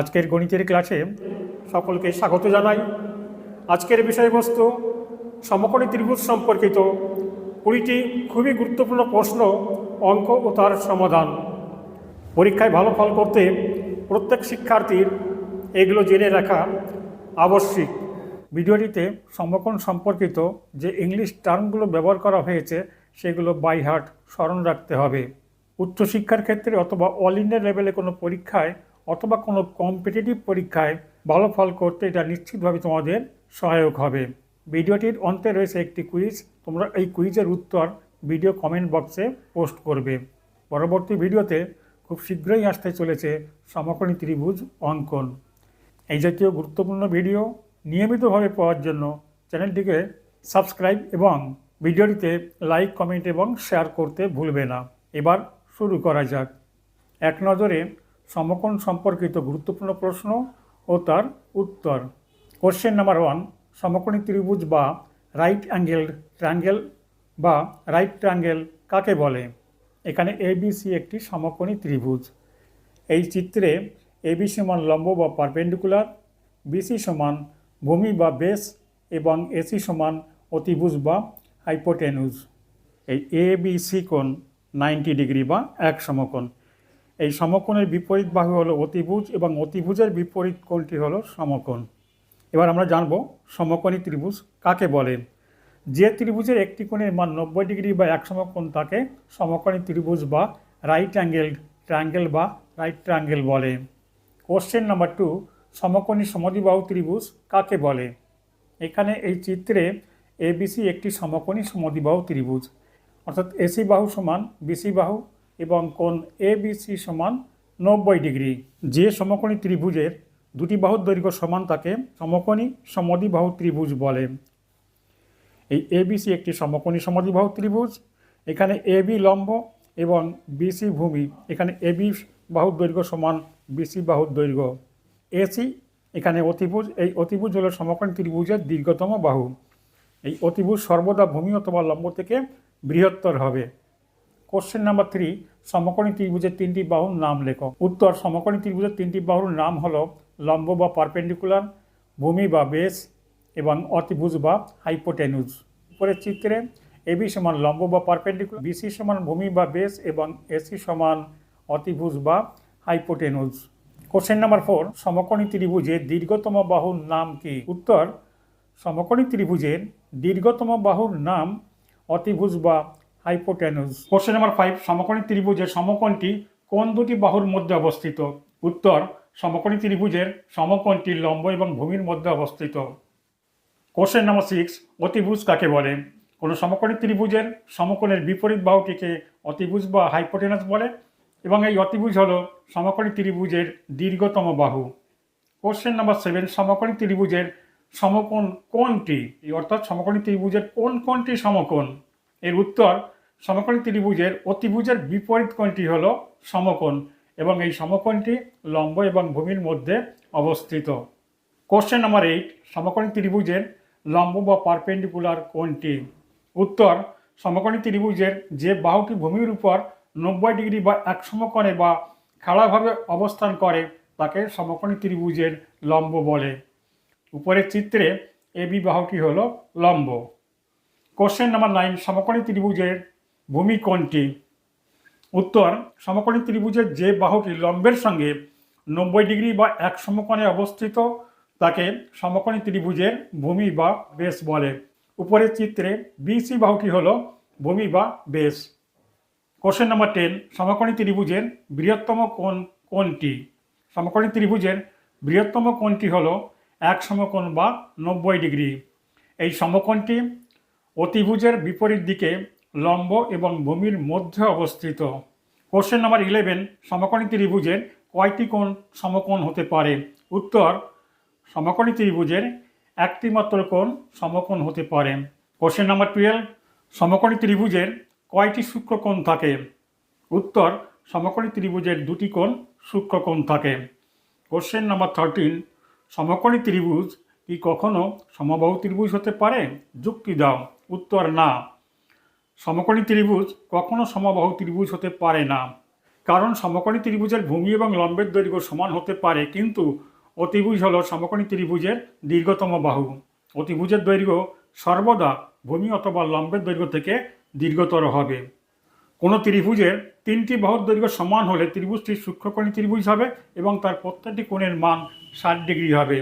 আজকের গণিতের ক্লাসে সকলকে স্বাগত জানাই। আজকের বিষয়বস্তু সমকোণী ত্রিভুজ সম্পর্কিত। কুড়িটি খুবই গুরুত্বপূর্ণ প্রশ্ন, অঙ্ক ও তার সমাধান। পরীক্ষায় ভালো ফল করতে প্রত্যেক শিক্ষার্থীর এগুলো জেনে রাখা আবশ্যিক। ভিডিওটিতে সমকোণ সম্পর্কিত যে ইংলিশ টার্মগুলো ব্যবহার করা হয়েছে, সেগুলো বাই হার্ট স্মরণ রাখতে হবে। উচ্চশিক্ষার ক্ষেত্রে অথবা অল ইন্ডিয়া লেভেলে কোনো পরীক্ষায় অথবা কোনো কম্পিটিটিভ পরীক্ষায় ভালো ফল করতে এটা নিশ্চিতভাবে তোমাদের সহায়ক হবে। ভিডিওটির অন্তে রয়েছে একটি কুইজ তোমরা এই কুইজের উত্তর ভিডিও কমেন্ট বক্সে পোস্ট করবে। পরবর্তী ভিডিওতে খুব শীঘ্রই আসতে চলেছে সমকোণী ত্রিভুজ অঙ্কন। এই জাতীয় গুরুত্বপূর্ণ ভিডিও নিয়মিতভাবে পাওয়ার জন্য চ্যানেলটিকে সাবস্ক্রাইব এবং ভিডিওটিতে লাইক কমেন্ট এবং শেয়ার করতে ভুলবে না। এবার শুরু করা যাক। এক নজরে সমকোণ সম্পর্কিত গুরুত্বপূর্ণ প্রশ্ন ও তার উত্তর। কোশ্চেন নাম্বার ওয়ান সমকোণী ত্রিভুজ বা রাইট অ্যাঙ্গেল ট্রাঙ্গেল বা রাইট ট্রাঙ্গেল কাকে বলে? এখানে এবিসি একটি সমকোণী ত্রিভুজ। এই চিত্রে এবি সমান লম্ব বা পারপেন্ডিকুলার বিসি সমান ভূমি বা বেস এবং এসি সমান অতিভুজ বা হাইপোটেনুজ এই এ বি সি কোণ নাইনটি ডিগ্রি বা এক সমকোণ। এই সমকোণের বিপরীত বাহু হলো অতিভুজ এবং অতিভুজের বিপরীত কোণটি হলো সমকোণ। এবার আমরা জানব সমকোণী ত্রিভুজ কাকে বলে। যে ত্রিভুজের একটি কোণের মান নব্বই ডিগ্রি বা এক সমকোণ তাকে সমকোণী ত্রিভুজ বা রাইট অ্যাঙ্গেল ট্রাঙ্গেল বা রাইট ট্রাঙ্গেল বলে। কোশ্চেন নাম্বার টু সমকোণী সমদ্বিবাহু ত্রিভুজ কাকে বলে? এখানে এই চিত্রে এবিসি একটি সমকোণী সমদ্বিবাহু ত্রিভুজ। অর্থাৎ এসি বাহু সমান বিসি বাহু এবং কোণ এ বিসি সমান নব্বই ডিগ্রি। যে সমকোণী ত্রিভুজের দুটি বাহুর দৈর্ঘ্য সমান তাকে সমকোণী সমদ্বিবাহু ত্রিভুজ বলে। এই এবিসি একটি সমকোণী সমদ্বিবাহু ত্রিভুজ। এখানে এবি লম্ব এবং বিসি ভূমি। এখানে এবি বাহুর দৈর্ঘ্য সমান বিসি বাহুর দৈর্ঘ্য। এসি এখানে অতিভুজ। এই অতিভুজ হলো সমকোণী ত্রিভুজের দীর্ঘতম বাহু। এই অতিভুজ সর্বদা ভূমি অথবা লম্ব থেকে বৃহত্তর হবে। কোশ্চেন নাম্বার থ্রি সমকোণী ত্রিভুজের তিনটি বাহুর নাম লেখো। উত্তর সমকোণী ত্রিভুজের তিনটি বাহুর নাম হলো লম্ব বা পারপেন্ডিকুলার ভূমি বা বেস এবং অতিভুজ বা হাইপোটেনুজ উপরের চিত্রে এবি সমান লম্ব বা পারপেন্ডিকুলার বিসি সমান ভূমি বা বেস এবং এসি সমান অতিভুজ বা হাইপোটেনুজ কোশ্চেন নাম্বার ফোর সমকোণী ত্রিভুজের দীর্ঘতম বাহুর নাম কি? উত্তর সমকোণী ত্রিভুজের দীর্ঘতম বাহুর নাম অতিভুজ বা হাইপোটেনুজ কোশ্চেন নাম্বার ফাইভ সমকোণী ত্রিভুজের সমকোণটি কোন দুটি বাহুর মধ্যে অবস্থিত? উত্তর, সমকোণী ত্রিভুজের সমকোণটি লম্ব এবং ভূমির মধ্যে অবস্থিত। কোশ্চেন নাম্বার সিক্স অতিভুজ কাকে বলে? কোনো সমকোণী ত্রিভুজের সমকোণের বিপরীত বাহুটিকে অতিভুজ বা হাইপোটেনাস বলে এবং এই অতিভুজ হল সমকোণী ত্রিভুজের দীর্ঘতম বাহু। কোশ্চেন নাম্বার সেভেন সমকোণী ত্রিভুজের সমকোণ কোনটি? অর্থাৎ সমকোণী ত্রিভুজের কোন কোনটি সমকোণ? এর উত্তর সমকোণী ত্রিভুজের অতিভুজের বিপরীত কোণটি হল সমকোণ এবং এই সমকোণটি লম্ব এবং ভূমির মধ্যে অবস্থিত। কোশ্চেন নাম্বার এইট সমকোণী ত্রিভুজের লম্ব বা পারপেন্ডিকুলার কোণটি। উত্তর, সমকোণী ত্রিভুজের যে বাহুটি ভূমির উপর নব্বই ডিগ্রি বা এক সমকোণে বা খাড়াভাবে অবস্থান করে, তাকে সমকোণী ত্রিভুজের লম্ব বলে। উপরের চিত্রে এবি বাহুটি হল লম্ব। কোশ্চেন নাম্বার নাইন সমকোণী ত্রিভুজের ভূমি কোণটি উত্তর, সমকোণী ত্রিভুজের যে বাহুটি লম্বের সঙ্গে নব্বই ডিগ্রি বা এক সমকোণে অবস্থিত, তাকে সমকোণী ত্রিভুজের ভূমি বা বেশ বলে। উপরের চিত্রে বিসি বাহুটি হলো ভূমি বা বেশ। কোশ্চেন নাম্বার টেন, সমকোণী ত্রিভুজের বৃহত্তম কোণ কোনটি সমকোণী ত্রিভুজের বৃহত্তম কোণটি হলো এক সমকোণ বা নব্বই ডিগ্রি। এই সমকোণটি অতিভুজের বিপরীত দিকে লম্ব এবং ভূমির মধ্যে অবস্থিত। কোশ্চেন নাম্বার ইলেভেন সমকোণী ত্রিভুজের কয়টি কোণ সমকোণ হতে পারে? উত্তর, সমকোণী ত্রিভুজের একটি মাত্র কোণ সমকোণ হতে পারে। কোশ্চেন নাম্বার টুয়েলভ সমকোণী ত্রিভুজের কয়টি সূক্ষ্মকোণ থাকে? উত্তর, সমকোণী ত্রিভুজের দুটি কোণ সূক্ষ্মকোণ থাকে। কোশ্চেন নাম্বার থার্টিন সমকোণী ত্রিভুজ কি কখনো সমবাহু ত্রিভুজ হতে পারে? যুক্তি দাও। উত্তর না। সমকোণী ত্রিভুজ কখনো সমবাহু ত্রিভুজ হতে পারে না। কারণ সমকোণী ত্রিভুজের ভূমি এবং লম্বের দৈর্ঘ্য সমান হতে পারে, কিন্তু অতিভুজ হল সমকোণী ত্রিভুজের দীর্ঘতম বাহু। অতিভুজের দৈর্ঘ্য সর্বদা ভূমি অথবা লম্বের দৈর্ঘ্য থেকে দীর্ঘতর হবে। কোনো ত্রিভুজের তিনটি বাহুর দৈর্ঘ্য সমান হলে ত্রিভুজটি সূক্ষ্মকোণী ত্রিভুজ হবে এবং তার প্রত্যেকটি কোণের মান ষাট ডিগ্রি হবে।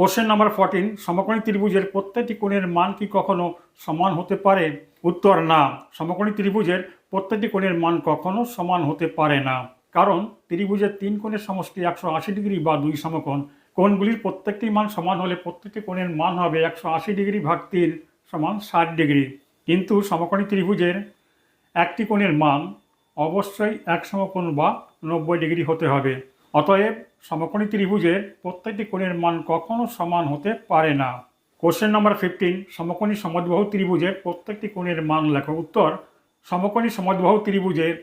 কোশ্চেন নাম্বার ফোরটিন সমকোণী ত্রিভুজের প্রত্যেকটি কোণের মান কি কখনো সমান হতে পারে? উত্তর, না। সমকোণী ত্রিভুজের প্রত্যেকটি কোণের মান কখনো সমান হতে পারে না। কারণ ত্রিভুজের তিন কোণের সমষ্টি একশো আশি ডিগ্রি বা দুই সমকোণ। কোণগুলির প্রত্যেকটি মান সমান হলে প্রত্যেকটি কোণের মান হবে একশো আশি ডিগ্রি ভাগ তিন সমান ষাট ডিগ্রি। কিন্তু সমকোণী ত্রিভুজের একটি কোণের মান অবশ্যই এক সমকোণ বা নব্বই ডিগ্রি হতে হবে। অতএব সমকোণী ত্রিভুজের প্রত্যেকটি কোণের মান কখনো সমান হতে পারে না। কোশ্চেন নাম্বার ফিফটিন সমকোণী সমদ্বাহু ত্রিভুজের প্রত্যেকটি কোণের মান লেখো উত্তর। সমকোণী সমদ্বাহু ত্রিভুজের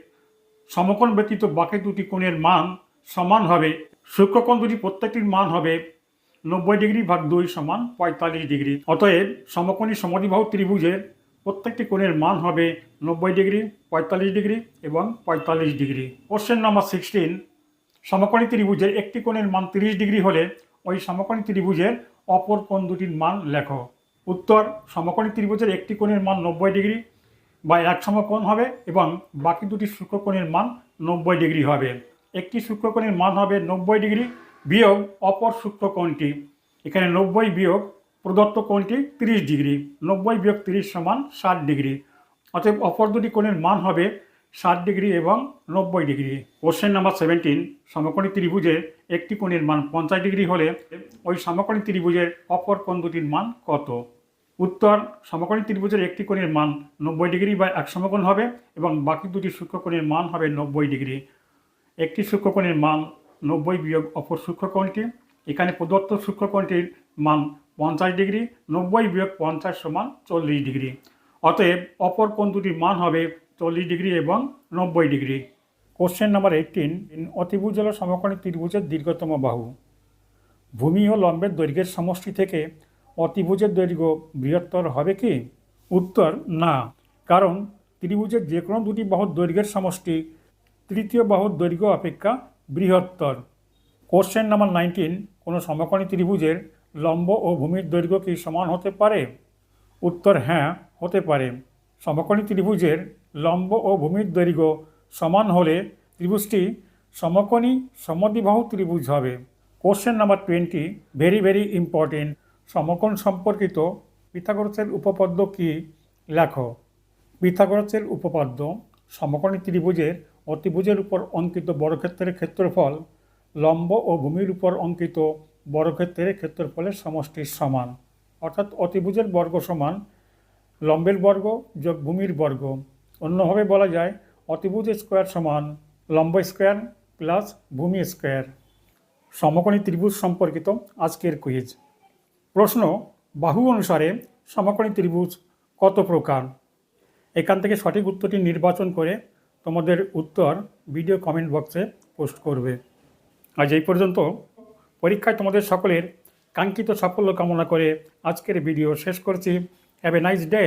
সমকোণ ব্যতীত বাকি দুটি কোণের মান সমান হবে। সূক্ষ্মকোণ দুটি প্রত্যেকটির মান হবে নব্বই ডিগ্রি ভাগ দুই সমান পঁয়তাল্লিশ ডিগ্রি। অতএব সমকোণী সমদ্বিবাহু ত্রিভুজের প্রত্যেকটি কোণের মান হবে নব্বই ডিগ্রি, পঁয়তাল্লিশ ডিগ্রি এবং পঁয়তাল্লিশ ডিগ্রি। কোশ্চেন নাম্বার সিক্সটিন সমকোণী ত্রিভুজের একটি কোণের মান তিরিশ ডিগ্রি হলে ওই সমকোণী ত্রিভুজের অপর কোণ দুটির মান লেখো। উত্তর, সমকোণী ত্রিভুজের একটি কোণের মান নব্বই ডিগ্রি বা এক সমকোণ হবে এবং বাকি দুটি সূক্ষ্মকোণের মান নব্বই ডিগ্রি হবে। একটি সূক্ষ্মকোণের মান হবে নব্বই ডিগ্রি বিয়োগ অপর সূক্ষ্মকোণটি এখানে নব্বই বিয়োগ প্রদত্ত কোণটি তিরিশ ডিগ্রি, নব্বই বিয়োগ তিরিশ সমান ষাট ডিগ্রি। অতএব অপর দুটি কোণের মান হবে ষাট ডিগ্রি এবং নব্বই ডিগ্রি। কোশ্চেন নাম্বার সেভেন্টিন সমকোণী ত্রিভুজের একটি কোণের মান পঞ্চাশ ডিগ্রি হলে ওই সমকোণী ত্রিভুজের অপর কোণ দুটির মান কত? উত্তর, সমকোণী ত্রিভুজের একটি কোণের মান নব্বই ডিগ্রি বা এক সমকোণ হবে এবং বাকি দুটি সূক্ষ্মকোণের মান হবে নব্বই ডিগ্রি। একটি সূক্ষ্মকোণের মান নব্বই বিয়োগ অপর সূক্ষ্মকোণটি এখানে প্রদত্ত সূক্ষ্মকোণটির মান পঞ্চাশ ডিগ্রি, নব্বই বিয়োগ পঞ্চাশ সমান চল্লিশ ডিগ্রি। অতএব অপর কোণ দুটির মান হবে চল্লিশ ডিগ্রি এবং নব্বই ডিগ্রি। কোশ্চেন নাম্বার এইটিন অতিভুজ হল সমকোণী ত্রিভুজের দীর্ঘতম বাহু। ভূমি ও লম্বের দৈর্ঘ্যের সমষ্টি থেকে অতিভুজের দৈর্ঘ্য বৃহত্তর হবে কি? উত্তর, না। কারণ ত্রিভুজের যে কোনো দুটি বাহুর দৈর্ঘ্যের সমষ্টি তৃতীয় বাহুর দৈর্ঘ্য অপেক্ষা বৃহত্তর। কোশ্চেন নাম্বার নাইনটিন কোনো সমকোণী ত্রিভুজের লম্ব ও ভূমির দৈর্ঘ্য কি সমান হতে পারে? উত্তর হ্যাঁ হতে পারে। সমকোণী ত্রিভুজের লম্ব ও ভূমির দৈর্ঘ্য সমান হলে ত্রিভুজটি সমকোণী সমদ্বিবাহু ত্রিভুজ হবে। Question number twenty very very important সমকোণ সম্পর্কিত পিথাগোরাসের উপপাদ্য কি? লেখো। পিথাগোরাসের উপপাদ্য সমকোণী ত্রিভুজের অতিভুজের উপর অঙ্কিত বর্গক্ষেত্রের ক্ষেত্রফল, লম্ব ও ভূমির উপর অঙ্কিত বর্গক্ষেত্রের ক্ষেত্রফলের সমষ্টির সমান। অর্থাৎ অতিভুজের বর্গ সমান লম্বের বর্গ যোগ ভূমির বর্গ। অন্যভাবে বলা যায়, অতিভুজ স্কোয়ার সমান লম্ব স্কোয়ার প্লাস ভূমি স্কোয়ার। সমকোণী ত্রিভুজ সম্পর্কিত আজকের কুইজ প্রশ্ন, বাহু অনুসারে সমকোণী ত্রিভুজ কত প্রকার? এখান থেকে সঠিক উত্তরটি নির্বাচন করে তোমাদের উত্তর ভিডিও কমেন্ট বক্সে পোস্ট করবে। আজ এই পর্যন্ত। পরীক্ষায় তোমাদের সকলের কাঙ্ক্ষিত সাফল্য কামনা করে আজকের ভিডিও শেষ করছি। Have a nice day